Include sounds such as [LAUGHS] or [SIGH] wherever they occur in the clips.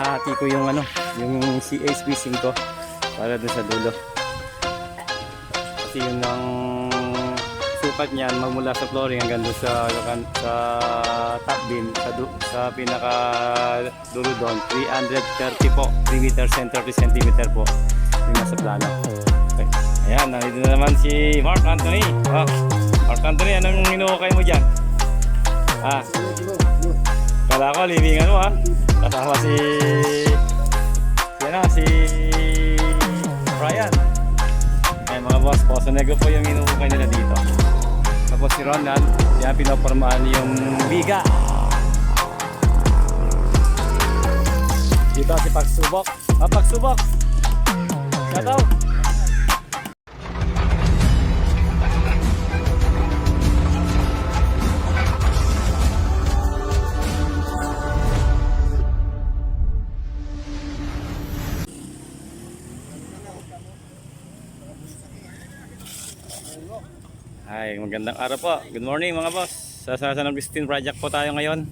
hinahati ko yung ano, yung CHP 5 para dun sa dulo. Kasi yun ang sukat niyan magmula sa flooring hanggang doon sa sa top beam sa, sa pinaka dulo doon 330 po. 3 meters and 30 centimeter po. Yung nasa plano. Okay. ayan nandito na naman si Mark Anthony. Ah, Mark Anthony anong inuukay mo dyan? Ah. Kala ko libingan mo ha kasama si yan na si Brian ay mga boss Poso Negro po yung inuukay nila dito tapos si Ronald, yan pinopormahan yung biga. Dito si Pagsubok. Ah, Pagsubok! Shout out! Hi, magandang araw po. Good morning mga boss. Sa Sasanang Christine Project po tayo ngayon.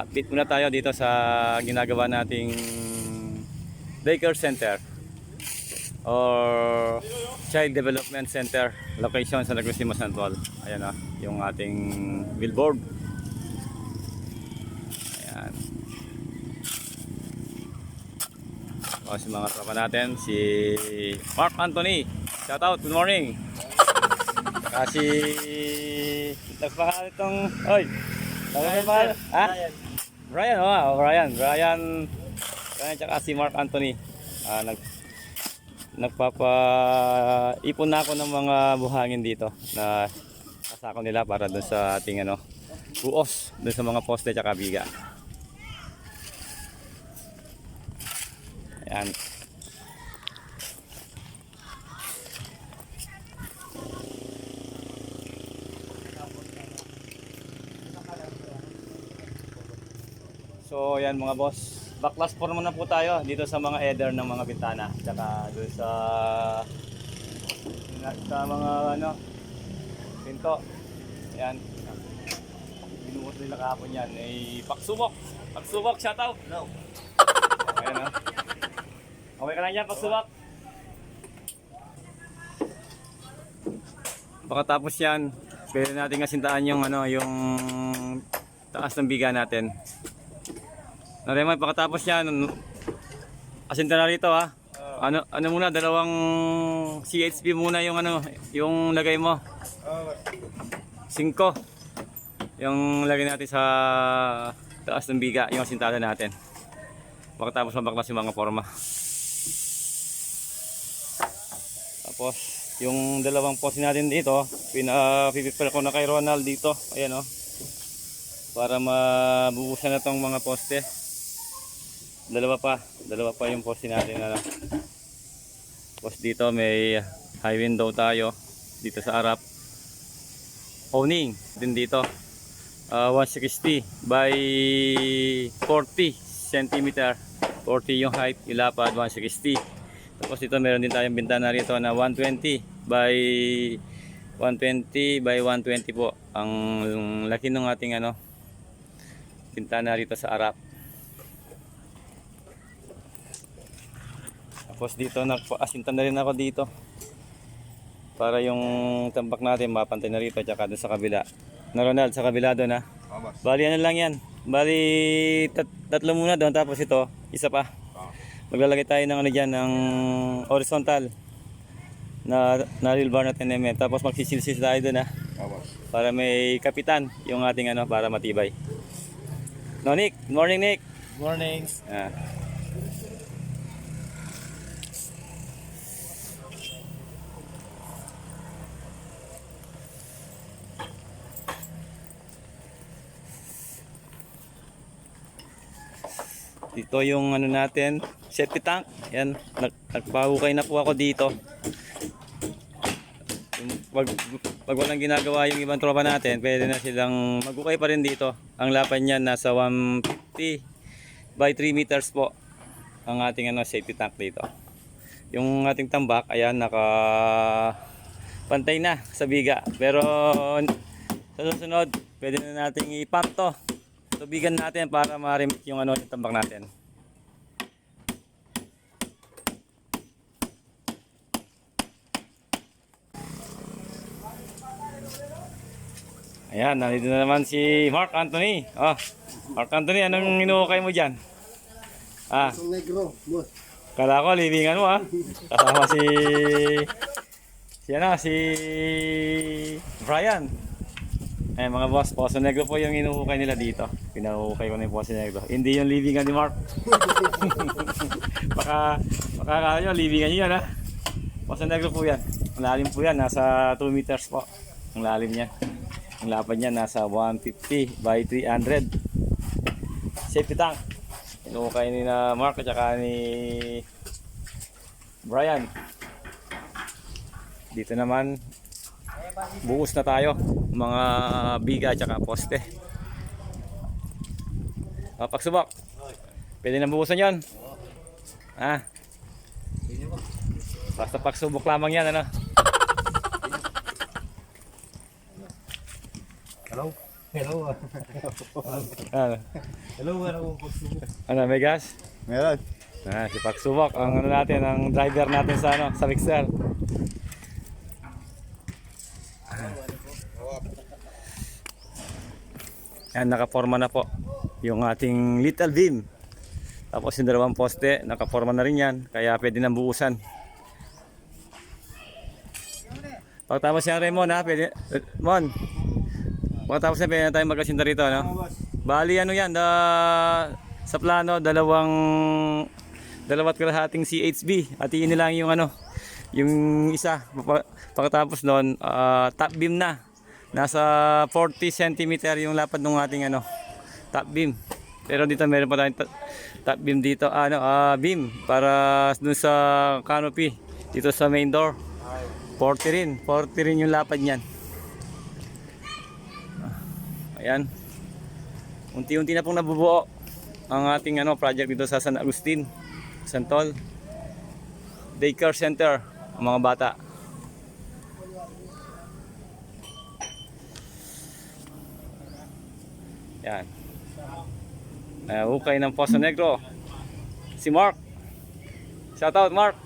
Update muna tayo dito sa ginagawa nating daycare center or child development center location sa Lagosimo Santol. Ayan ah, yung ating billboard. Ayan. O, si mga tropa natin, si Mark Anthony. Shout out, good morning. Kasi nagpahal itong oy. Ba? Ha? Brian, oh, oh, Brian, Brian. Brian tsaka si Mark Anthony. Ah, nag nagpapa ipon na ako ng mga buhangin dito na kasako nila para doon sa ating ano buos doon sa mga poste tsaka biga. Ayan. So yan mga boss, backlash form muna po tayo dito sa mga header ng mga bintana. Tsaka doon sa sa mga ano pinto. Yan. Binuhos nila kahapon yan. Ay pagsubok. Pagsubok, shout out. No. Ayan ah. Okay ka lang yan, pagsubok. Pagkatapos yan, pwede natin kasintaan yung ano, yung taas ng biga natin. Naremay, pagkatapos yan, asinta na rito ha. Ano, ano muna, dalawang CHP muna yung ano, yung lagay mo. 5. Yung lagay natin sa taas ng biga, yung asintada natin. Pagkatapos mabaklas yung mga forma. Tapos, yung dalawang poste natin dito, pinapipipil ko na kay Ronald dito. Ayan o. Para mabubusan na tong mga poste. Dalawa pa. Dalawa pa yung poste natin. Ano. Tapos dito may high window tayo. Dito sa harap. Owning. Din dito. Ah, 160 by 40 cm. 40 yung height. Ilapad 160. Tapos dito meron din tayong bintana rito na 120 by 120 by 120 po. Ang laki ng ating ano bintana rito sa harap. Tapos dito nagpa-asintan na rin ako dito. Para yung tambak natin mapantay na rito tsaka doon sa kabila. Na Ronald sa kabila doon ha. Bali ano lang yan. Bali tat- tatlo muna doon tapos ito isa pa. Maglalagay tayo ng ano dyan ng horizontal na na real bar na 10 mm. Tapos magsisilsis tayo doon ha. Para may kapitan yung ating ano para matibay. No Nick, good morning Nick. Morning. Ah. Dito yung ano natin, safety tank. Yan, nag nagpahukay na po ako dito. Pag, pag walang ginagawa yung ibang tropa natin, pwede na silang magukay pa rin dito. Ang lapan niyan nasa 150 by 3 meters po ang ating ano, safety tank dito. Yung ating tambak, ayan, naka pantay na sa biga. Pero sa susunod, pwede na nating i-pump to. Tubigan natin para ma-remit yung ano yung tambak natin. Ayan, nandito na naman si Mark Anthony. Oh, Mark Anthony, anong inuukay mo dyan? Ah. Isang negro, boss. Kala ko, libingan mo ah. Kasama si... Si ano, si... Brian. Ay, mga boss, Poso Negro po yung inuhukay nila dito. Pinuukay ko na yung Poso Negro. Hindi yung libingan ni Mark. [LAUGHS] baka, baka kaya nyo, libingan nyo yan ha. Poso Negro po yan. Ang lalim po yan, nasa 2 meters po. Ang lalim niya. Ang lapad niya nasa 150 by 300. Safety tank. Inuukay ni na Mark at saka ni Brian. Dito naman, buhos na tayo. Mga biga at saka poste. Ah, pagsubok. Pwede na buhusan yan. Ah. Basta pagsubok lamang yan, ano? Hello? Hello. Ano, Hello, hello. ano may gas? Meron. Ah, si Pagsubok, ang ano natin, ang driver natin sa ano, sa mixer. Yan, nakaporma na po yung ating little beam. Tapos yung dalawang poste, nakaporma na rin yan. Kaya pwede nang buusan. Pagkatapos yan Raymond ha, pwede, Mon. Pagkatapos yan, pwede na tayo magkasinta rito, no? Bali ano yan, da, sa plano, dalawang dalawat kalahating CHB. At yun lang yung ano, yung isa. Pa- Pagkatapos noon, ah, top beam na. Nasa 40 cm yung lapad ng ating ano, top beam. Pero dito meron pa tayong ta- top beam dito, ano, ah, beam para dun sa canopy dito sa main door. 40 rin, 40 rin yung lapad niyan. Ayan. Unti-unti na pong nabubuo ang ating ano project dito sa San Agustin, Santol. Daycare Center, ang mga bata. Yan. Uh, hukay ng Poso Negro. Si Mark. Shout out Mark.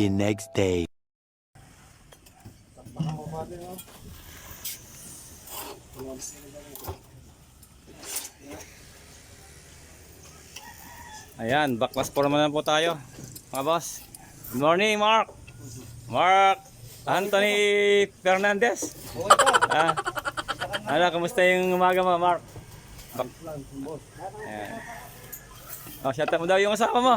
the next day. Ayan, backpass po naman na po tayo. Mga boss. Good morning, Mark. Mark Anthony Fernandez. Ah, ano, kamusta yung umaga mga Mark? Back. Ayan. Oh, shout out mo daw yung asawa mo.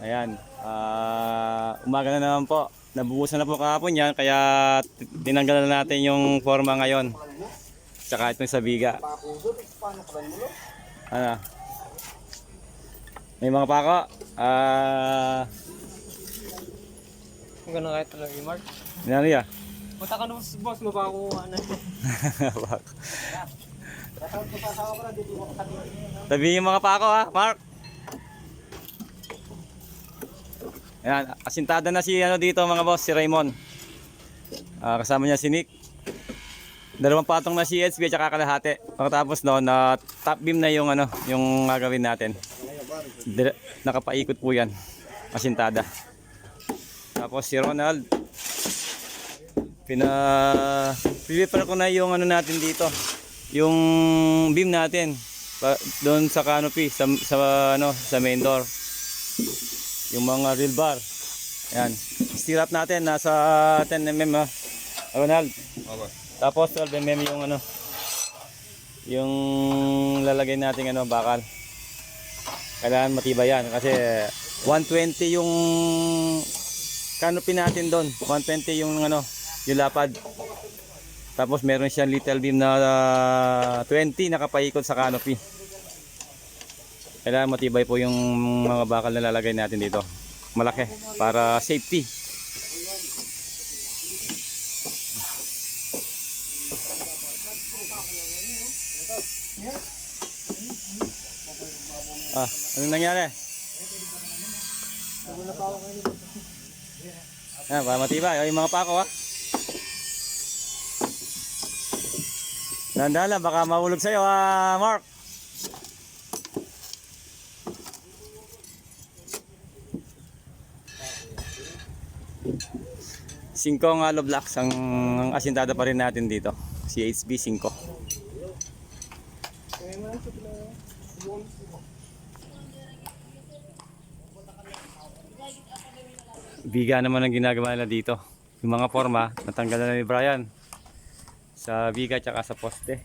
Ayan. Ah, umaga na naman po. Nabubusan na po kahapon yan, kaya t- tinanggalan na natin yung forma ngayon. Tsaka itong sa biga. Ano? May mga pako. Ah, Kung gano'n kahit talaga yung Mark. ano yan? Punta ka naman sa boss mo pa ako ano. Tabi yung mga pako ha, Mark. Ayan, asintada na si ano dito mga boss, si Raymond. Ah, kasama niya si Nick. Dalawang patong na si HB at saka kalahati. Pagkatapos noon, na top beam na yung ano, yung gagawin natin. Dire- nakapaikot po yan. Asintada. Tapos si Ronald. Pina prepare ko na yung ano natin dito. Yung beam natin doon sa canopy sa, sa ano sa main door. Yung mga real bar. Yan. Stirap natin nasa 10 mm ha. Ronald. Tapos 12 mm yung ano yung lalagay natin ano bakal. Kailangan matibay yan kasi 120 yung canopy natin doon. 120 yung ano, yung lapad. Tapos meron siyang little beam na ah, 20 nakapaikot sa canopy. Kailangan matibay po yung mga bakal na lalagay natin dito. Malaki para safety. Ah, anong nangyari? Yan, para matibay. Yung mga pako. Dahan-dahan lang, baka mahulog sa'yo ha, Mark. Ang hollow blocks ang, ang asintada pa rin natin dito. CHB 5. biga naman ang ginagawa nila dito. Yung mga forma, natanggal na ni Brian. Sa biga tsaka sa poste.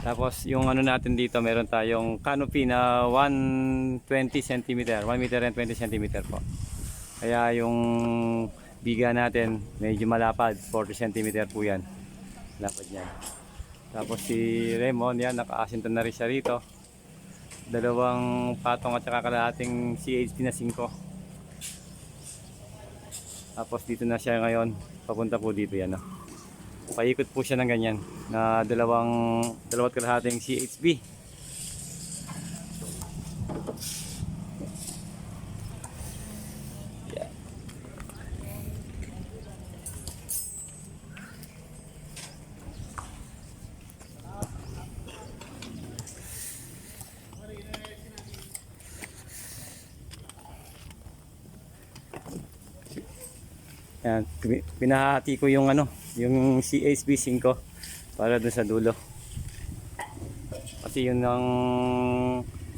Tapos yung ano natin dito, meron tayong canopy na 120 cm, 1 meter and 20 cm po. Kaya yung biga natin, medyo malapad, 40 cm po yan. Lapad niyan. Tapos si Raymond, yan, nakaasinta na rin siya rito dalawang patong at saka kalahating CHP na 5 tapos dito na siya ngayon papunta po dito yan no? Paikot po siya ng ganyan na dalawang dalawat kalahating CHP Yan. Yan, pin- pinahati ko yung ano, yung CHB 5 para doon sa dulo. Kasi yun ang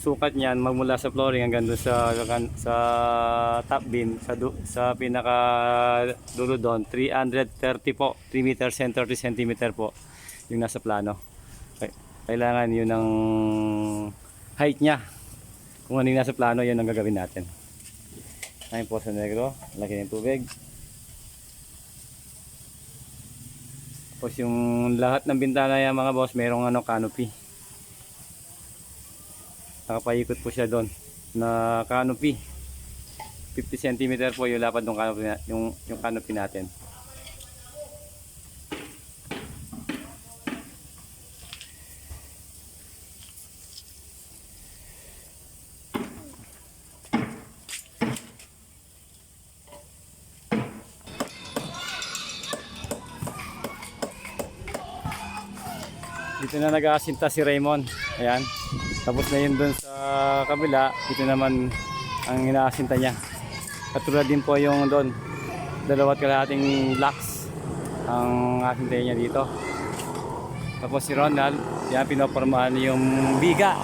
sukat niyan magmula sa flooring hanggang doon sa sa top beam sa du, sa pinaka dulo doon 330 po 3 meters and 30 centimeter po yung nasa plano. Kailangan yun ang height niya. Kung ano yung nasa plano yun ang gagawin natin. Ngayon po sa negro. Lagyan ng tubig Tapos yung lahat ng bintana yan mga boss, merong ano canopy. Nakapaikot po siya doon na canopy. 50 cm po yung lapad ng canopy, yung, yung canopy natin. Dito na nag-aasinta si Raymond. Ayan. Tapos na yun dun sa kabila. Dito naman ang inaasinta niya. Katulad din po yung doon. Dalawat kalahating blocks ang asintayin niya dito. Tapos si Ronald, yan pinopormahan yung biga.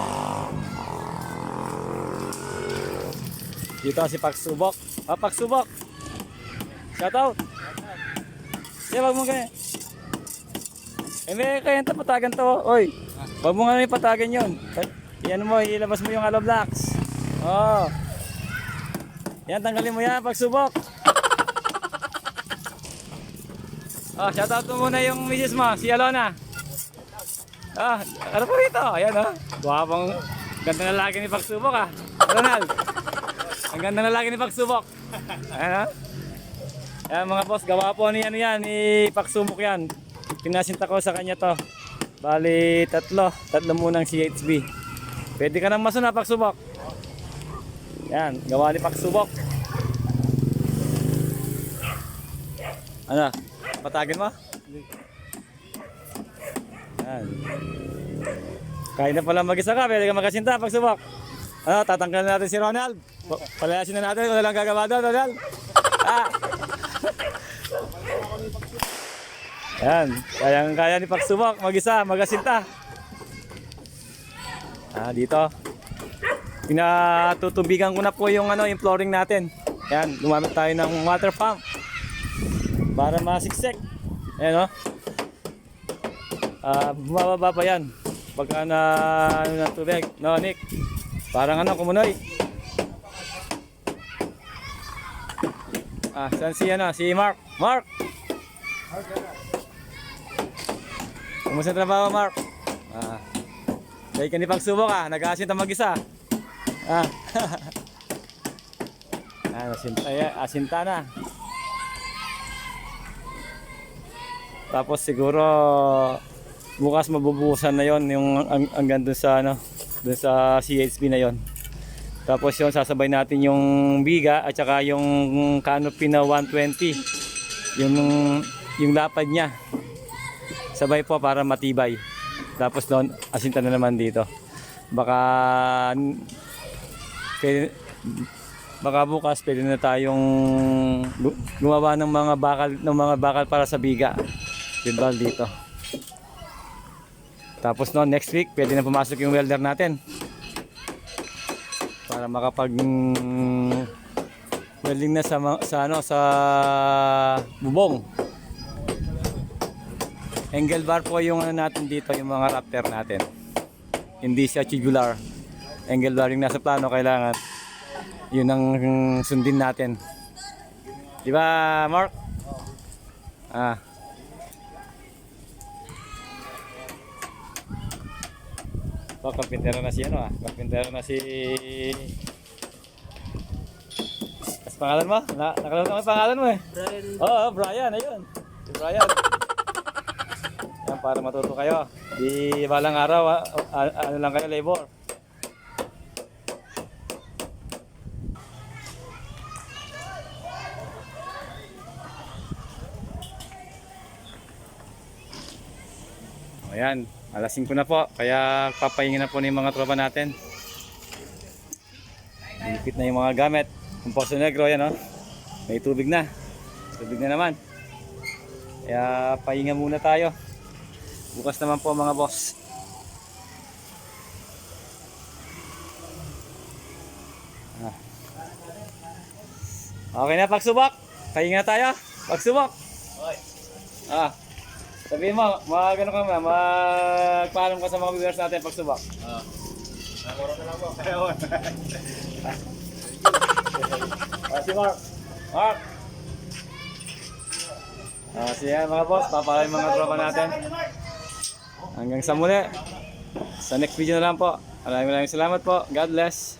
Dito si Pagsubok. Ah, Pagsubok. Shout out. Yeah, wag mo ganyan. Eh, may kaya patagan to. Oy, wag mo nga patagan yun. Yan mo, ilabas mo yung hollow blocks. Oh. Yan, tanggalin mo yan, pagsubok. [LAUGHS] Oh, shout out mo muna yung misis mo, si Alona. Ah, ano po rito? Ayan oh. Guwapang ganda na lagi ni Pagsubok ah. Ronald. Ang ganda na lagi ni Pagsubok. Ayan oh. Ayan mga boss, gawa po ni ano yan, ni Pagsubok yan. Pinasinta ko sa kanya to. Bali, tatlo. Tatlo munang CHB. Pwede ka nang masuna, Pagsubok. Yan, gawa ni Pagsubok. Ano? Patagin mo? Yan. Kaya na pala mag-isa ka, pwede ka magkasinta, Pagsubok. Ano, tatanggal na natin si Ronald. Pa- Palayasin na natin, wala lang gagawa doon, Ronald. Ah! Yan, kayang kaya ni Pagsubok, mag-isa, magasinta. Ah, dito. Pinatutubigan ko na po yung ano, yung flooring natin. Yan, gumamit tayo ng water pump para masiksik. Ayan o. Ah, bumababa pa yan. Pagka na ano ng tubig, no Nick? Parang ano, kumunoy. Ah, saan si ano? Si Mark. Mark! Kumusta trabaho, Mark? Ah. Dahil ka pagsubok ah, nag-aasinta mag-isa. Ah. [LAUGHS] ah, asinta, ya, asinta na. Tapos siguro bukas mabubuhusan na yon yung ang, hanggang sa ano, dun sa CHB na yon. Tapos yon sasabay natin yung biga at saka yung canopy na 120. Yung yung lapad niya. Sabay po para matibay. Tapos doon asinta na naman dito. Baka pwede, baka bukas pwede na tayong gu- gumawa ng mga bakal ng mga bakal para sa biga. Bibal dito. Tapos no, next week pwede na pumasok yung welder natin. Para makapag mm, welding na sa sa ano sa bubong. Angle bar po yung ano natin dito, yung mga raptor natin. Hindi siya tubular. Angle bar yung nasa plano kailangan. Yun ang sundin natin. Di ba, Mark? Ah. Oh, kapintero na si ano ah. Kapintero na si... Kas pangalan mo? Na, nakalimutan ko pangalan mo eh. Brian, Oo, oh, Brian, ayun. Si Brian. Para matuto kayo. Di balang araw, ah, ah, ano lang kayo, labor. Ayan, alas 5 na po. Kaya papahingin na po ng mga tropa natin. Lipit na yung mga gamit. Composto negro, yan oh. May tubig na. Tubig na naman. Kaya pahinga muna tayo. Bukas naman po mga boss. Ah. Okay na pagsubok. Pahinga tayo. Pagsubok. Ah. Sabihin mo, mag ano ka ma, magpaalam ka sa mga viewers natin pagsubok. Ah, si Mark. Mark. Ah, siya mga boss, papalay mga tropa natin. Hanggang sa muli. Sa next video na lang po. Maraming maraming salamat po. God bless.